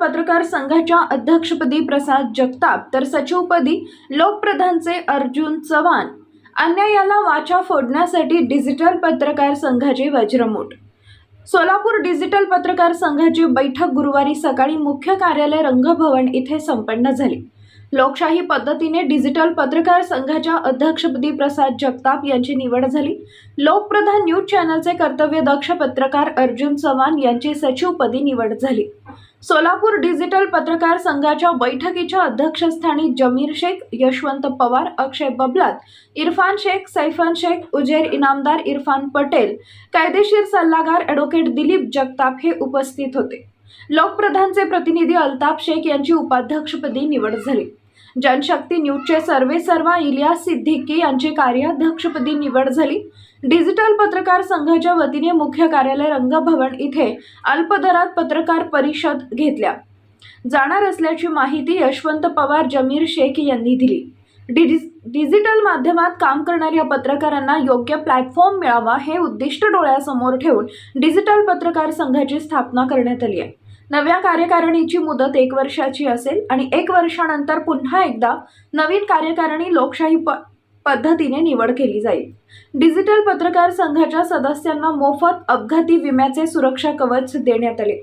पत्रकार संघाच्या अध्यक्षपदी प्रसाद जगताप तर सचिवपदी लोकप्रधानचे अर्जुन चव्हाण. अन्यायाला वाचा फोडण्यासाठी डिजिटल पत्रकार संघाचे वज्रमूठ. सोलापूर डिजिटल पत्रकार संघाची बैठक गुरुवारी सकाळी मुख्य कार्यालय रंगभवन इथे संपन्न झाली. लोकशाही पद्धतीने डिजिटल पत्रकार संघाच्या अध्यक्षपदी प्रसाद जगताप यांची निवड झाली. लोकप्रधान न्यूज चॅनलचे कर्तव्यदक्ष पत्रकार अर्जुन चव्हाण यांची सचिवपदी निवड झाली. सोलापूर डिजिटल पत्रकार संघाच्या बैठकीच्या अध्यक्षस्थानी जमीर शेख यशवंत पवार अक्षय बबलात इरफान शेख सैफान शेख उजेर इनामदार इरफान पटेल कायदेशीर सल्लागार ॲडव्होकेट दिलीप जगताप हे उपस्थित होते. लोकप्रधानचे प्रतिनिधी अल्ताफ शेख यांची उपाध्यक्षपदी निवड झाली. जनशक्ती न्यूजचे सर्वे सर्वा इलियास सिद्दीकी यांची कार्याध्यक्षपदी निवड झाली. डिजिटल पत्रकार संघाच्या वतीने मुख्य कार्यालय रंगभवन इथे अल्पदरात पत्रकार परिषद घेतल्या. जाणार असल्याची माहिती यशवंत पवार जमीर शेख यांनी दिली. डिजि डिजिटल माध्यमात काम करणाऱ्या पत्रकारांना योग्य प्लॅटफॉर्म मिळावा हे उद्दिष्ट डोळ्यासमोर ठेवून डिजिटल पत्रकार संघाची स्थापना करण्यात आली आहे. नव्या कार्यकारिणीची मुदत एक वर्षाची असेल आणि एक वर्षानंतर पुन्हा एकदा नवीन कार्यकारिणी लोकशाही प पद्धतीने निवड केली जाईल. डिजिटल पत्रकार संघाच्या सदस्यांना मोफत अपघाती विम्याचे सुरक्षा कवच देण्यात आले.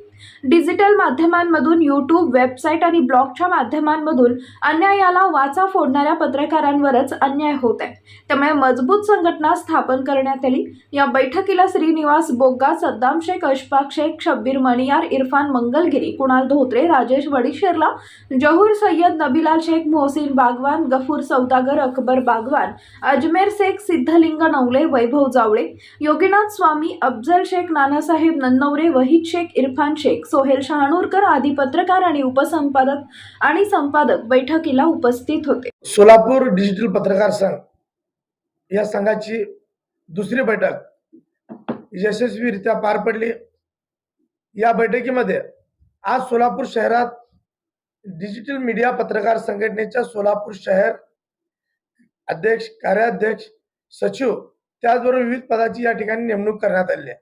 डिजिटल माध्यमांमधून यूट्यूब वेबसाईट आणि ब्लॉगच्या माध्यमांमधून अन्यायाला वाचा फोडणाऱ्या पत्रकारांवरच अन्याय होत आहे. त्यामुळे मजबूत संघटना स्थापन करण्यात आली. या बैठकीला श्रीनिवास बोग्गा सद्दाम शेख अशफाक शेख शब्बीर मणियार इरफान मंगलगिरी कुणाल धोत्रे राजेश वडीशेरला जहूर सय्यद नबिलाल शेख मोहसिन बागवान गफूर सौदागर अकबर बागवान अजमेर शेख सिद्धलिंग नवले वैभव जावळे योगीनाथ स्वामी अफजल शेख नानासाहेब नन्नवरे वहीद शेख इरफान शेख शेख सोहेल शहाणूरकर आदी पत्रकार आणि उपसंपादक आणि संपादक बैठकीला उपस्थित होते. सोलापूर डिजिटल पत्रकार संघ या संघाची दुसरी बैठक यशस्वीरित्या पार पडली. या बैठकीमध्ये आज सोलापूर शहरात डिजिटल मीडिया पत्रकार संघटनेच्या सोलापूर शहर अध्यक्ष कार्याध्यक्ष सचिव त्याचबरोबर विविध पदाची या ठिकाणी नेमणूक करण्यात आली आहे.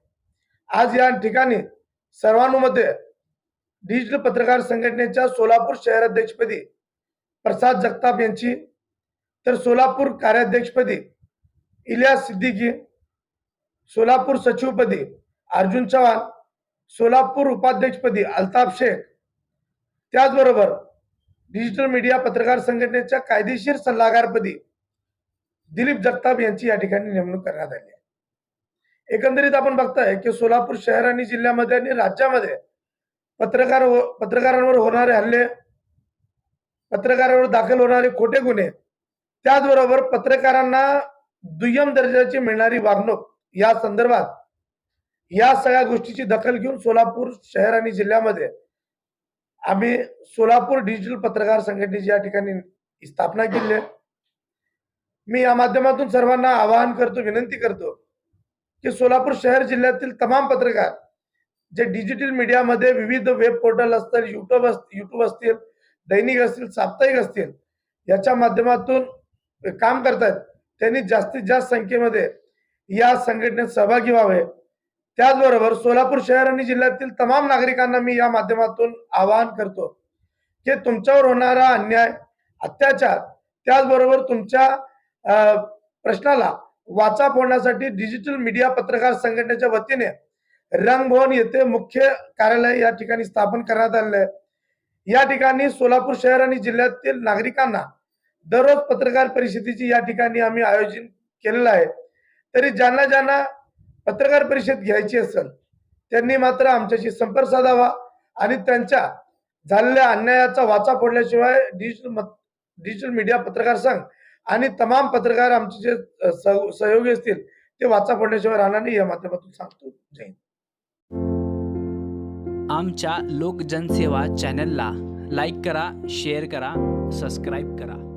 आज या ठिकाणी सर्वानुमते डिजिटल पत्रकार संघटनेच्या सोलापूर शहराध्यक्षपदी प्रसाद जगताप यांची तर सोलापूर कार्याध्यक्षपदी इलियास सिद्दीकी सोलापूर सचिवपदी अर्जुन चव्हाण सोलापूर उपाध्यक्षपदी अल्ताफ शेख. त्याचबरोबर डिजिटल मीडिया पत्रकार संघटनेच्या कायदेशीर सल्लागारपदी दिलीप जगताप यांची या ठिकाणी नेमणूक करण्यात आली आहे. एकंदरीत आपण बघताय की सोलापूर शहर आणि जिल्ह्यामध्ये आणि राज्यामध्ये पत्रकार हो- पत्रकारांवर होणारे हल्ले पत्रकारांवर दाखल होणारे खोटे गुन्हे त्याचबरोबर पत्रकारांना दुय्यम दर्जाची मिळणारी वागणूक या संदर्भात या सगळ्या गोष्टीची दखल घेऊन सोलापूर शहर आणि जिल्ह्यामध्ये आम्ही सोलापूर डिजिटल पत्रकार संघटनेची या ठिकाणी स्थापना केली आहे. मी या माध्यमातून सर्वांना आवाहन करतो विनंती करतो की सोलापूर शहर जिल्ह्यातील तमाम पत्रकार जे डिजिटल मीडियामध्ये विविध वेब पोर्टल असतील युट्यूब अस युट्यूब असतील दैनिक असतील साप्ताहिक असतील याच्या माध्यमातून काम करतायत. त्यांनी जास्तीत जास्त संख्येमध्ये या संघटनेत सहभागी व्हावे. त्याचबरोबर सोलापूर शहर आणि जिल्ह्यातील तमाम नागरिकांना मी या माध्यमातून आवाहन करतो की तुमच्यावर होणारा अन्याय अत्याचार त्याचबरोबर तुमच्या प्रश्नाला वाचा फोडण्यासाठी डिजिटल मीडिया पत्रकार संघटनेच्या वतीने रंगभवन येथे मुख्य कार्यालय या ठिकाणी स्थापन करण्यात आलेलं आहे. या ठिकाणी सोलापूर शहर आणि जिल्ह्यातील नागरिकांना दररोज पत्रकार परिषदेची या ठिकाणी आम्ही आयोजन केलेलं आहे. तरी ज्यांना ज्यांना पत्रकार परिषद घ्यायची असेल त्यांनी मात्र आमच्याशी संपर्क साधावा आणि त्यांच्या झालेल्या अन्यायाचा वाचा फोडल्याशिवाय डिजिटल डिजिटल मीडिया पत्रकार संघ आणि तमाम पत्रकार आमचे जे सह- सहयोगी असतील ते वाचा पडण्याशिवाय राहणार नाही या माध्यमातून सांगतो. जय आमच्या आमच्या लोकजनसेवा चॅनलला लाईक करा शेअर करा सबस्क्राईब करा.